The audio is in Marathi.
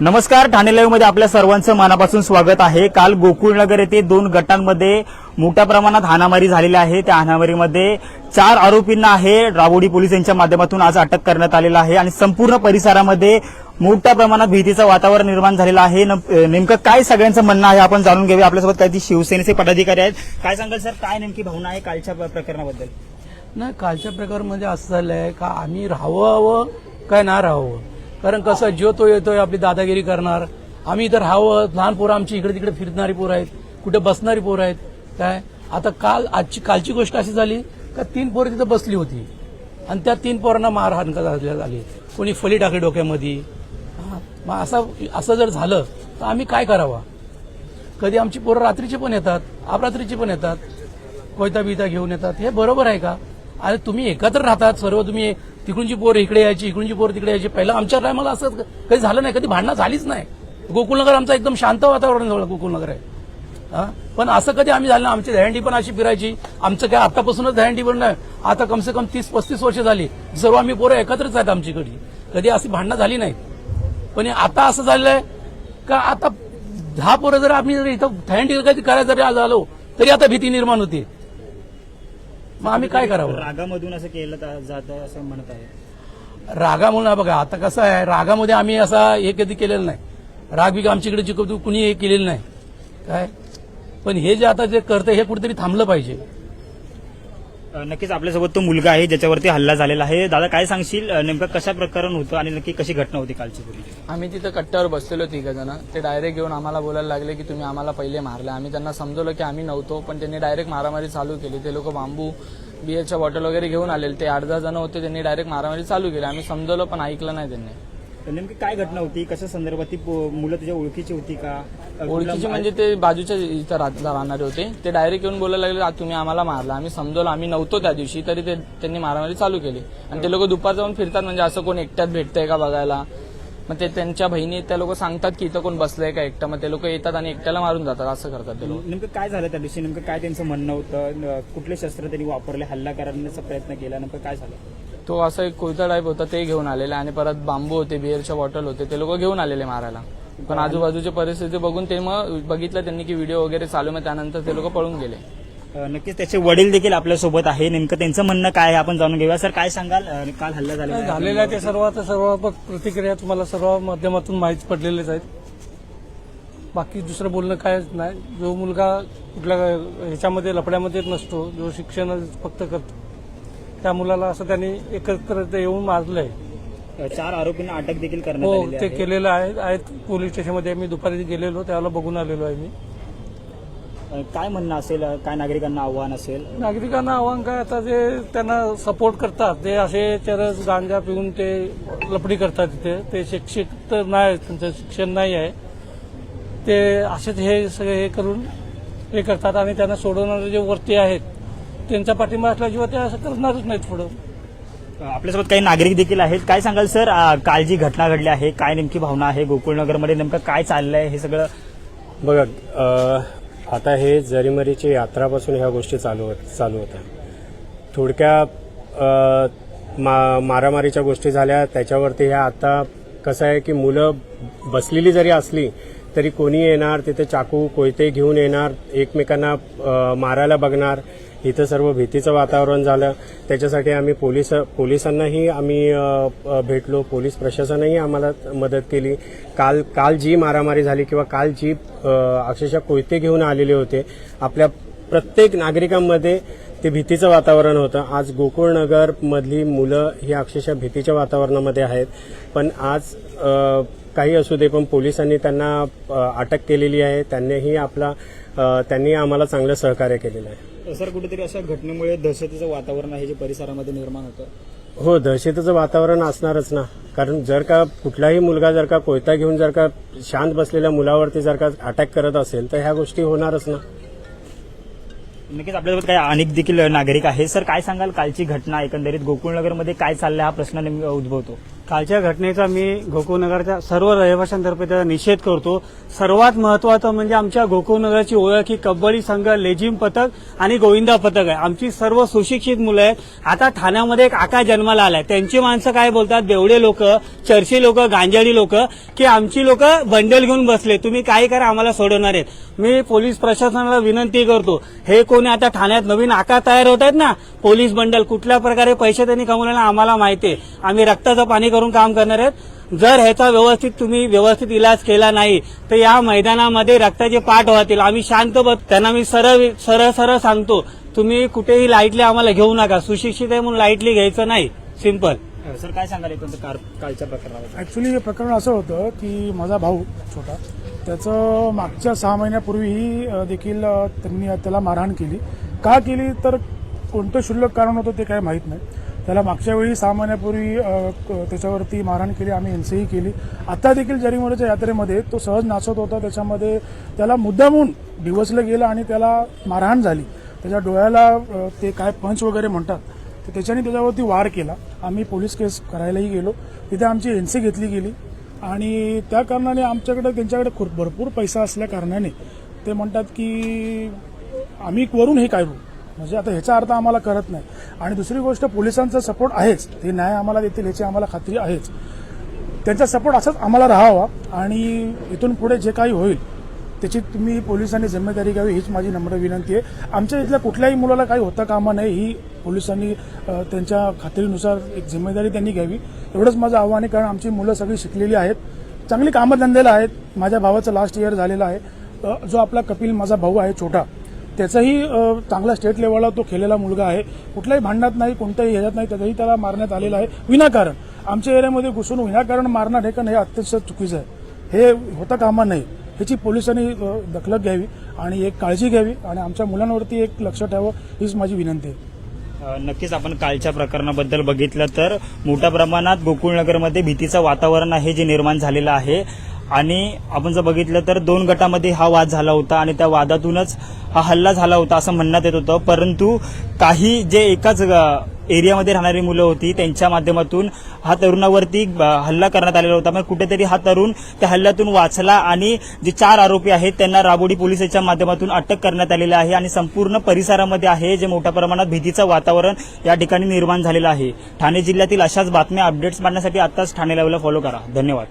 नमस्कार ठाणे लाईव्हमध्ये आपल्या सर्वांचं मनापासून स्वागत आहे. काल गोकुळनगर येथे दोन गटांमध्ये मोठ्या प्रमाणात हाणामारी झालेली आहे. त्या हाणामारीमध्ये चार आरोपींना आहे राबोडी पोलीस यांच्या माध्यमातून आज अटक करण्यात आलेलं आहे आणि संपूर्ण परिसरामध्ये मोठ्या प्रमाणात भीतीचं वातावरण निर्माण झालेलं आहे. नेमकं काय सगळ्यांचं म्हणणं आहे आपण जाणून घेऊया. आपल्यासोबत काही शिवसेनेचे पदाधिकारी आहेत. काय सांगाल सर? काय नेमकी भावना आहे कालच्या प्रकरणाबद्दल? नाही कालच्या प्रकारमध्ये म्हणजे असं झालं आहे का आम्ही राहावं काय ना राहावं? कारण कसं जो तो येतोय आपली दादागिरी करणार. आम्ही इथं राहावं लहान पोरं आमची इकडे तिकडे फिरणारी पोरं आहेत कुठे बसणारी पोरं आहेत. काय? आता काल आजची कालची गोष्ट अशी झाली का तीन पोरं तिथं बसली होती. आणि त्या तीन पोरांना मारहाण झाली. कोणी फली टाकली डोक्यामध्ये. मग असं असं जर झालं तर आम्ही काय करावं? कधी आमची पोरं रात्रीची पण येतात अपरात्रीची पण येतात. कोयता बिता घेऊन येतात. हे बरोबर आहे का? आणि तुम्ही एकत्र राहतात सर्व तुम्ही तिकडूनची पोर इकडे यायची इकडूनची पोर तिकडे यायची. पहिला आमच्या टायमाला असं कधी झालं नाही कधी भांडणं झालीच नाही. गोकुळनगर आमचं एकदम शांत वातावरण झालं गोकुळनगर आहे. पण असं कधी आम्ही झालं आमची दहंडी पण अशी फिरायची. आमचं काय आतापासूनच दहंडी पण नाही. आता कमसे कम तीस पस्तीस वर्ष झाली. सर्व आम्ही पोरं एकत्रच आहेत आमच्याकडे. कधी अशी भांडणं झाली नाही. पण आता असं झालंय का आता दहा पोरं जर आम्ही जर इथं थँडी कधी करायला जरी आलो तरी आता भीती निर्माण होते. मग आम्ही काय करावं? रागामधून असं केलं जातं असं म्हणत आहे. रागामुळे बघा आता कसं आहे रागामध्ये आम्ही असा हे कधी केलेलं नाही. राग बिग आमच्याकडे चिकवतो कुणी हे केलेलं नाही. काय? पण हे जे आता जे करतं हे कुठेतरी थांबलं पाहिजे. नक्कीच आपल्यासोबत तो मुलगा आहे ज्याच्यावरती हल्ला झालेला आहे. दादा काय सांगशील? नेमकं कशा प्रकरण होतं आणि नक्की कशी घटना होती कालची पूर्वी? आम्ही तिथं कट्ट्यावर बसलेलो तिघ जण. ते डायरेक्ट येऊन आम्हाला बोलायला लागले की तुम्ही आम्हाला पहिले मारले. आम्ही त्यांना समजवलं की आम्ही नव्हतो पण त्यांनी डायरेक्ट मारामारी चालू केली. ते लोक बांबू बियरच्या बॉटल वगैरे घेऊन आलेले. ते आठ दहा जण होते त्यांनी डायरेक्ट मारामारी चालू केली. आम्ही समजवलं पण ऐकलं नाही त्यांनी. नेमकी काय घटना होती? कशा संदर्भात ती मुलं तुझ्या ओळखीची होती का? ओळखीचे म्हणजे ते बाजूच्या इथं राहत- राहणारे होते. ते डायरेक्ट येऊन बोलायला लागले "आ, तुम्ही आम्हाला मारला. आम्ही समजवलं. आम्ही नव्हतो त्या दिवशी. तरी ते त्यांनी मारामारी चालू केली. आणि ते लोक दुपार जाऊन फिरतात म्हणजे असं कोण एकट्यात भेटतंय का बघायला? मग ते त्यांच्या बहिणी त्या लोक सांगतात की इथं कोण बसलंय का एकटं. मग ते लोक येतात आणि एकट्याला मारून जातात. असं करतात ते लोक. नेमकं काय झालं त्या दिवशी? नेमकं काय त्यांचं म्हणणं होतं? कुठले शस्त्र त्यांनी वापरले? हल्ला करण्याचा प्रयत्न केला. नेमकं काय झालं? तो असं एक कोयता टाईप होता ते घेऊन आलेले आणि परत बांबू होते बिअरच्या बॉटल होते ते लोक घेऊन आलेले मारायला. पण आजूबाजूची परिस्थिती बघून ते मग बघितलं त्यांनी की व्हिडिओ वगैरे चालू मग त्यानंतर ते लोक पळून गेले. नक्कीच त्याचे वडील देखील आपल्यासोबत आहे. नेमकं त्यांचं म्हणणं काय आहे आपण जाणून घेऊया. सर काय सांगाल? अ, काल हल्ला झालेला आहे. झालेल्या ते सर्व आता सर्व प्रतिक्रिया तुम्हाला सर्व माध्यमातून माहीत पडलेलेच आहेत. बाकी दुसरं बोलणं कायच नाही. जो मुलगा कुठल्या ह्याच्यामध्ये लफड्यामध्ये नसतो जो शिक्षण फक्त करतो. त्या मुलाला असं त्यांनी एकत्र येऊन मारलंय. चार आरोपींना अटक देखील करण्यात हो आलेली ते आहे. केलेलं आहे. आहेत पोलीस स्टेशनमध्ये मी दुपारी गेलेलो त्यावेळेला बघून आलेलो आहे मी. अ, काय म्हणणं असेल? अ, काय नागरिकांना आव्हान असेल? नागरिकांना आव्हान काय? आता जे त्यांना सपोर्ट करतात ते असे चरस गांजा पिऊन ते लपडी करतात तिथे ते शिक्षित तर नाही त्यांचं शिक्षण नाही आहे. ते असेच हे सगळे हे करून हे करतात आणि त्यांना सोडवणारे जे वरती आहेत त्यांच्या पाठिंबा असल्याशिवाय ते असं करणारच नाहीत पुढं. आपल्यासोबत काही नागरिक देखील आहेत. काय सांगाल सर? काल जी घटना घडली आहे काय नेमकी भावना आहे? गोकुळनगरमध्ये नेमकं काय चाललंय? हे सगळं बघा आता हे जरीमरीची यात्रापासून ह्या गोष्टी चालू चालू होत्या. थोडक्या मा मारामारीच्या गोष्टी झाल्या. त्याच्यावरती ह्या आता कसं आहे की मुलं बसलेली जरी असली तरी कोणी येणार? तिथे चाकू कोयते घेऊन येणार? एकमेकांना मारायला बघणार? इथं सर्व भीतीचं वातावरण झालं. त्याच्यासाठी आम्ही पोलीस पोलिसांनाही आम्ही भेटलो. पोलीस प्रशासनही आम्हाला मदत केली. काल काल जी मारामारी झाली किंवा काल जी अक्षरशः कोयते घेऊन आलेले होते आपल्या प्रत्येक नागरिकांमध्ये ते भीतीचं वातावरण होतं. आज गोकुळनगर मधली मुलं ही अक्षरशः भीतीच्या वातावरणामध्ये आहेत. पण आज काही असू दे पण पोलिसांनी त्यांना अटक केलेली आहे. त्यांनीही आपला त्यांनी आम्हाला चांगलं सहकार्य केलेलं आहे. सर कुठेतरी अशा घटनेमुळे दहशतीचं वातावरण आहे जे परिसरामध्ये निर्माण होतं. हो दहशतीचं वातावरण असणारच ना. कारण जर का कुठलाही मुलगा जर का कोयता घेऊन जर का शांत बसलेल्या मुलावरती जर का अटॅक करत असेल तर ह्या गोष्टी होणारच ना. नक्कीच आपल्यासोबत काही अनेक देखील नागरिक आहेत. सर काय सांगाल? कालची घटना एकंदरीत गोकुळनगरमध्ये काय चाललंय? हा प्रश्न उद्भवतो. कालच्या घटनेचा मी गोकुळनगरच्या सर्व रहिवाशांतर्फे त्याचा निषेध करतो. सर्वात महत्वाचं म्हणजे आमच्या गोकुळनगरची ओळख ही कबड्डी संघ लेझिम पथक आणि गोविंदा पथक आहे. आमची सर्व सुशिक्षित मुलं आहेत. आता ठाण्यामध्ये एक आका जन्माला आलाय. त्यांची माणसं काय बोलतात? बेवडे लोक चर्ची लोक गांजाडी लोक की आमची लोक बंडल घेऊन बसले. तुम्ही काय करा आम्हाला सोडवणार आहेत. मी पोलीस प्रशासनाला विनंती करतो. हे कोणी आता ठाण्यात नवीन आका तयार होत आहेत ना? पोलीस बंडल कुठल्या प्रकारे पैसे त्यांनी कमवले आम्हाला माहिती आहे. आम्ही रक्ताचं पाणी करून काम करणार आहेत. जर ह्याचा व्यवस्थित तुम्ही व्यवस्थित इलाज केला नाही तर या मैदानामध्ये रक्ताचे पाठ वाहतील. आम्ही शांत त्यांना मी सरळ सरळ सरळ सांगतो तुम्ही कुठेही लाईटली आम्हाला घेऊ नका. सुशिक्षित आहे म्हणून लाईटली घ्यायचं नाही. सिंपल सर काय सांगाल कालच्या ॲक्च्युली हे प्रकरण असं होतं की माझा भाऊ छोटा त्याचं मागच्या सहा महिन्यापूर्वीही देखील त्यांनी त्याला मारहाण केली. का केली? तर कोणतं क्षुल्लक कारण होतं ते काय माहीत नाही. त्याला मागच्या वेळी सहा महिन्यापूर्वी क- त्याच्यावरती मारहाण केली आम्ही एनसीही केली. आता देखील जरीमोऱ्याच्या यात्रेमध्ये तो सहज नाचत होता. त्याच्यामध्ये त्याला मुद्दामून डिवचलं गेलं आणि त्याला मारहाण झाली. त्याच्या डोळ्याला ते काय पंच वगैरे म्हणतात तर त्याच्याने त्याच्यावरती वार केला. आम्ही पोलीस केस करायलाही गेलो. तिथे आमची एनसी घेतली गेली. आणि त्या कारणाने आमच्याकडे त्यांच्याकडे खूप भरपूर पैसा असल्या कारणाने ते म्हणतात की आम्ही वरून हे काढू म्हणजे आता ह्याचा अर्थ आम्हाला करत नाही. आणि दुसरी गोष्ट पोलिसांचा सपोर्ट आहेच. ते न्याय आम्हाला देतील ह्याची आम्हाला खात्री आहेच. त्यांचा सपोर्ट असाच आम्हाला राहावा. आणि इथून पुढे जे काही होईल त्याची तुम्ही पोलिसांनी जिम्मेदारी घ्यावी हीच माझी नम्र विनंती आहे. आमच्या इथल्या कुठल्याही मुलाला काही होता कामा नये ही पोलिसांनी त्यांच्या खात्रीनुसार एक जिम्मेदारी त्यांनी घ्यावी. एवढंच माझं आव्हान आहे कारण आमची मुलं सगळी शिकलेली आहेत. चांगली कामं धंदेला आहेत. माझ्या भावाचं लास्ट इयर झालेलं आहे. जो आपला कपिल माझा भाऊ आहे छोटा त्याचाही चांगला स्टेट लेवलला तो खेळलेला मुलगा आहे. कुठल्याही भांडणात नाही कोणत्याही ह्याच्यात नाही त्याचाही त्याला मारण्यात आलेला आहे. विनाकारण. आमच्या एरियामध्ये घुसून विनाकारण मारणं ढेकण हे अत्यंत चुकीचं आहे. हे होता कामा नाही. ह्याची पोलिसांनी दखलत दखल घ्यावी आणि एक काळजी घ्यावी आणि आमच्या मुलांवरती एक लक्ष ठेवावं हीच माझी विनंती आहे. नक्कीच आपण कालच्या प्रकरणाबद्दल बघितलं तर मोठ्या प्रमाणात गोकुळनगरमध्ये भीतीचं वातावरण आहे जे निर्माण झालेलं आहे. आणि आपण जर बघितलं तर दोन गटामध्ये हा वाद झाला होता आणि त्या वादातूनच हा हल्ला झाला होता असं म्हणण्यात येत होतं. परंतु काही जे एकाच एरियामध्ये राहणारी मुलं होती त्यांच्या माध्यमातून हा तरुणावरती हल्ला करण्यात आलेला होता. मग कुठेतरी हा तरुण त्या हल्ल्यातून वाचला आणि जे चार आरोपी आहेत त्यांना राबोडी पोलिसांच्या माध्यमातून अटक करण्यात आलेली आहे आणि संपूर्ण परिसरामध्ये आहे जे मोठ्या प्रमाणात भीतीचं वातावरण या ठिकाणी निर्माण झालेलं आहे. ठाणे जिल्ह्यातील अशाच बातम्या अपडेट्स मांडण्यासाठी आताच ठाणे लाईव्हला फॉलो करा. धन्यवाद.